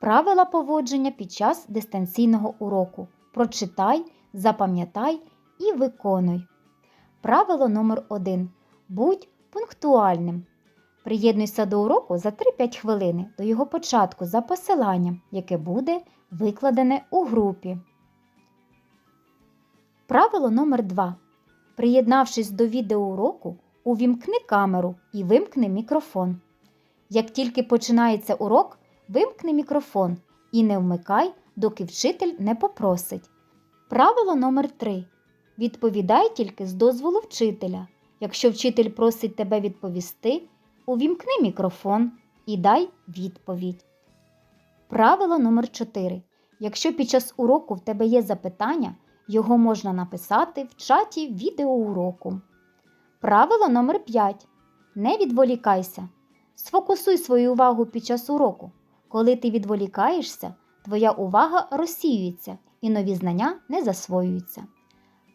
Правила поводження під час дистанційного уроку. Прочитай, запам'ятай і виконуй. Правило номер 1. Будь пунктуальним. Приєднуйся до уроку за 3-5 хвилини до його початку за посиланням, яке буде викладене у групі. Правило номер 2. Приєднавшись до відеоуроку, увімкни камеру і вимкни мікрофон. Як тільки починається урок, вимкни мікрофон і не вмикай, доки вчитель не попросить. Правило номер 3. Відповідай тільки з дозволу вчителя. Якщо вчитель просить тебе відповісти, увімкни мікрофон і дай відповідь. Правило номер 4. Якщо під час уроку в тебе є запитання, його можна написати в чаті відеоуроку. Правило номер 5. Не відволікайся. Сфокусуй свою увагу під час уроку. Коли ти відволікаєшся, твоя увага розсіюється і нові знання не засвоюються.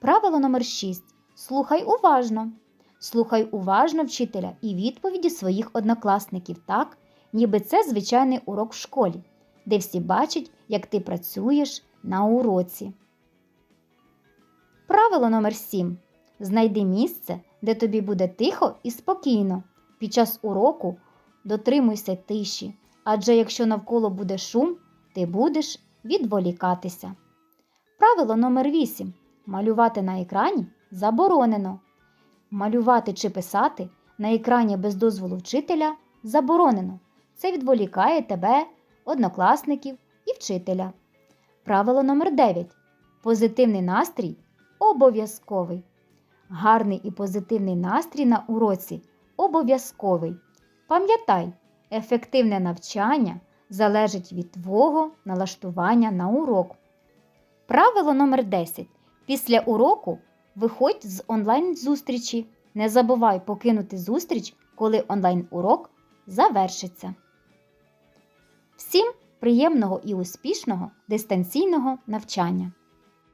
Правило номер 6. Слухай уважно. Слухай уважно вчителя і відповіді своїх однокласників так, ніби це звичайний урок в школі, де всі бачать, як ти працюєш на уроці. Правило номер 7. Знайди місце, де тобі буде тихо і спокійно. Під час уроку дотримуйся тиші, адже якщо навколо буде шум, ти будеш відволікатися. Правило номер 8. Малювати на екрані заборонено. Малювати чи писати на екрані без дозволу вчителя заборонено. Це відволікає тебе, однокласників і вчителя. Правило номер 9. Позитивний настрій обов'язковий. Гарний і позитивний настрій на уроці обов'язковий. Пам'ятай, ефективне навчання залежить від твого налаштування на урок. Правило номер 10. Після уроку виходь з онлайн-зустрічі. Не забувай покинути зустріч, коли онлайн-урок завершиться. Всім приємного і успішного дистанційного навчання!